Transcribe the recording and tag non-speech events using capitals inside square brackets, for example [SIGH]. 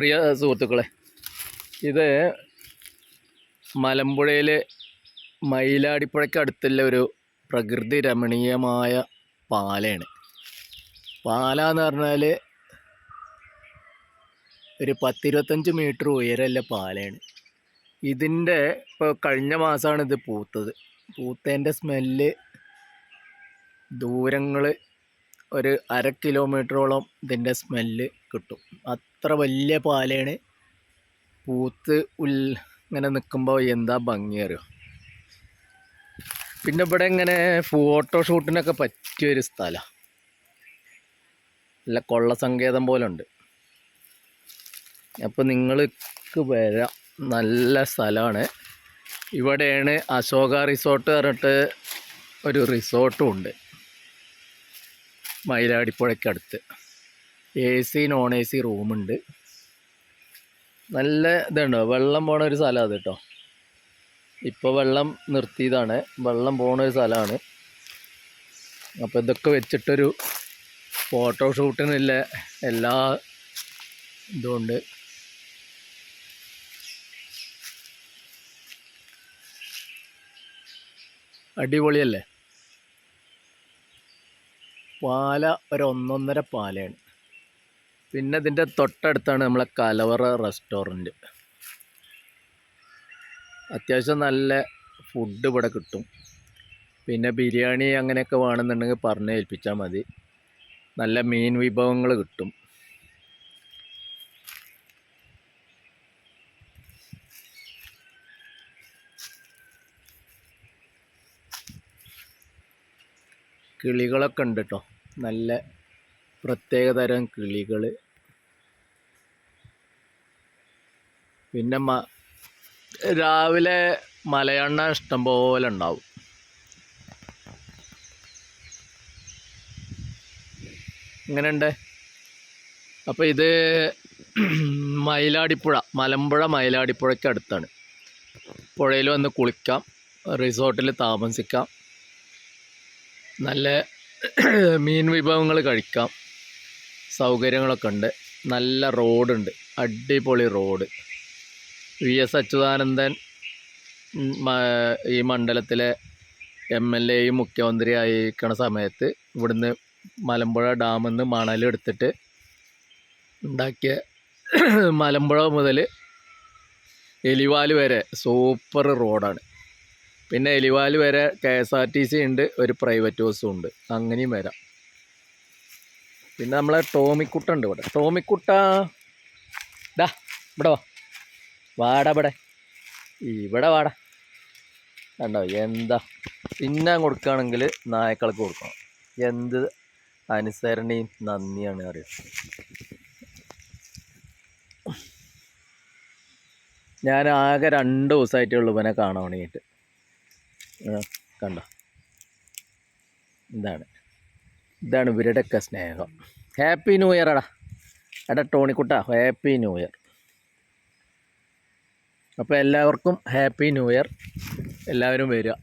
പ്രിയ സുഹൃത്തുക്കളെ ഇത് മലമ്പുഴയിൽ മയിലാടിപ്പുഴയ്ക്ക് അടുത്തുള്ള ഒരു പ്രകൃതി രമണീയമായ പാലയാണ്. പാല എന്ന് പറഞ്ഞാൽ ഒരു പത്തിരുപത്തഞ്ച് മീറ്റർ ഉയരമുള്ള പാലയാണ്. ഇതിന്റെ ഇപ്പോൾ കഴിഞ്ഞ മാസമാണ് ഇത് പൂത്തത്. പൂത്തേന്റെ സ്മെല്ല് ദൂരങ്ങൾ ഒരു അര കിലോമീറ്ററോളം ഇതിന്റെ സ്മെല്ല് കിട്ടും. അത്ര വലിയ പാലയാണ്. പൂത്ത് ഉൽ ഇങ്ങനെ നിൽക്കുമ്പോൾ എന്താ ഭംഗി അറിയോ? പിന്നെ ഇവിടെ ഇങ്ങനെ ഫോട്ടോഷൂട്ടിനൊക്കെ പറ്റിയൊരു സ്ഥലമാണ് നല്ല കൊള്ള സങ്കേതം പോലെ ഉണ്ട് അപ്പോൾ നിങ്ങൾക്ക് വരാം. നല്ല സ്ഥലമാണ് ഇവിടെയാണ് അശോക റിസോർട്ട് പറഞ്ഞിട്ട് ഒരു റിസോർട്ടും ഉണ്ട്. മയിലാടിപ്പുഴയ്ക്കടുത്ത് A C non A C റൂമുണ്ട്. നല്ല ഇതുണ്ടോ. വെള്ളം പോണ ഒരു സ്ഥലം അത് കേട്ടോ ഇപ്പോൾ വെള്ളം നിർത്തിയതാണ്. വെള്ളം പോണ ഒരു സ്ഥലമാണ് അപ്പോൾ ഇതൊക്കെ വെച്ചിട്ടൊരു ഫോട്ടോ ഷൂട്ടിനുള്ള എല്ലാ ഇതുകൊണ്ട് അടിപൊളിയല്ലേ? പാല ഒരു ഒന്നൊന്നര പാലയാണ്. പിന്നെ ഇതിന്റെ തൊട്ടടുത്താണ് നമ്മളെ കലവറ റെസ്റ്റോറന്റ് അത്യാവശ്യം നല്ല ഫുഡ് ഇവിടെ കിട്ടും. പിന്നെ ബിരിയാണി അങ്ങനെയൊക്കെ വേണമെന്നുണ്ടെങ്കിൽ പറഞ്ഞ് ഏൽപ്പിച്ചാൽ മതി. നല്ല മീൻ വിഭവങ്ങൾ കിട്ടും. കിളികളൊക്കെ ഉണ്ട് കേട്ടോ നല്ല പ്രത്യേകതരം കിളികൾ പിന്നെ മ രാവിലെ മലയണ്ണ ഇഷ്ടം പോലെ ഉണ്ടാവും. ഇങ്ങനെയുണ്ട് അപ്പോൾ ഇത് മയിലാടിപ്പുഴ മലമ്പുഴ മയിലാടിപ്പുഴയ്ക്ക് അടുത്താണ്. പുഴയിൽ വന്ന് കുളിക്കാം റിസോർട്ടിൽ താമസിക്കാം. നല്ല [CLEARS THROAT] മീൻ വിഭവങ്ങൾ കഴിക്കാം. സൗകര്യങ്ങളൊക്കെ ഉണ്ട്. നല്ല റോഡുണ്ട്. അടിപൊളി റോഡ്. വി എസ് അച്യുതാനന്ദൻ ഈ മണ്ഡലത്തിലെ എം എൽ എയും മുഖ്യമന്ത്രി ആയിരിക്കണ സമയത്ത് ഇവിടുന്ന് മലമ്പുഴ ഡാമിൽ നിന്ന് മണലെടുത്തിട്ട് ഉണ്ടാക്കിയ [CLEARS THROAT] മലമ്പുഴ മുതൽ എലിവാൽ വരെ സൂപ്പർ റോഡാണ്. പിന്നെ എലിവാൽ വരെ K S R T C ഉണ്ട് ഒരു പ്രൈവറ്റ് ബസ്സും ഉണ്ട്. അങ്ങനെയും വരാം. പിന്നെ നമ്മളെ ടോമിക്കുട്ട ഉണ്ട് ഇവിടെ. ടോമിക്കുട്ട ഡാ ഇവിടെ വാ. വാടാ ഇവിടെ. ഇവിടെ വാടാ. കണ്ടോ എന്താ? പിന്നെ കൊടുക്കുകയാണെങ്കിൽ നായക്കൾക്ക് കൊടുക്കണം. എന്ത് അനുസരണയും നന്ദിയാണ് അറിയാം. ഞാൻ ആകെ രണ്ട് ദിവസമായിട്ടേ ഉള്ളൂ ഇവനെ കാണാൻ വേണ്ടിയിട്ട് കണ്ടോ? ഇതാണ്. ഇതാണ് ഇവരുടെയൊക്കെ സ്നേഹം. ഹാപ്പി ന്യൂ ഇയർ എടാ. എടാ ടോണിക്കുട്ട ഹാപ്പി ന്യൂ ഇയർ അപ്പോൾ എല്ലാവർക്കും ഹാപ്പി ന്യൂ ഇയർ എല്ലാവരും വരിക.